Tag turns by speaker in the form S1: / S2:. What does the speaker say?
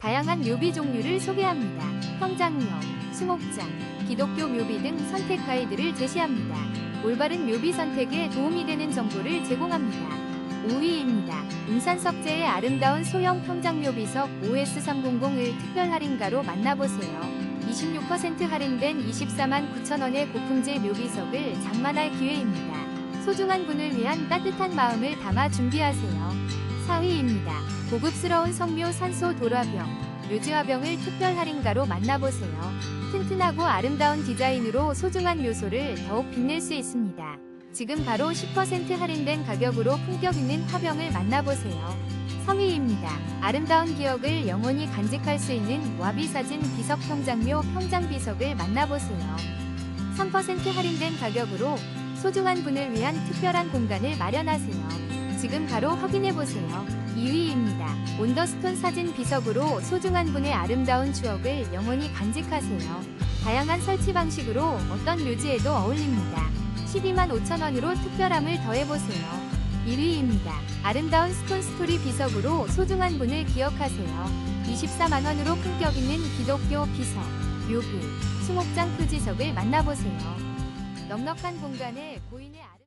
S1: 다양한 묘비 종류를 소개합니다. 평장묘, 수목장, 기독교 묘비 등 선택 가이드를 제시합니다. 올바른 묘비 선택에 도움이 되는 정보를 제공합니다. 5위입니다. 운산석재의 아름다운 소형 평장 묘비석 OS300을 특별 할인가로 만나보세요. 26% 할인된 24만 9천원의 고품질 묘비석을 장만할 기회입니다. 소중한 분을 위한 따뜻한 마음을 담아 준비하세요. 4위입니다. 고급스러운 성묘 산소 도라병, 묘지화병을 특별 할인가로 만나보세요. 튼튼하고 아름다운 디자인으로 소중한 묘소를 더욱 빛낼 수 있습니다. 지금 바로 10% 할인된 가격으로 품격 있는 화병을 만나보세요. 3위입니다. 아름다운 기억을 영원히 간직할 수 있는 와비사진 비석 평장묘 평장비석을 만나보세요. 3% 할인된 가격으로 소중한 분을 위한 특별한 공간을 마련하세요. 지금 바로 확인해보세요. 2위입니다. 온더스톤 사진 비석으로 소중한 분의 아름다운 추억을 영원히 간직하세요. 다양한 설치 방식으로 어떤 묘지에도 어울립니다. 12만 5천원으로 특별함을 더해보세요. 1위입니다. 아름다운 스톤 스토리 비석으로 소중한 분을 기억하세요. 24만원으로 품격 있는 기독교 비석, 묘비, 수목장 표지석을 만나보세요. 넉넉한 공간에 고인의 아-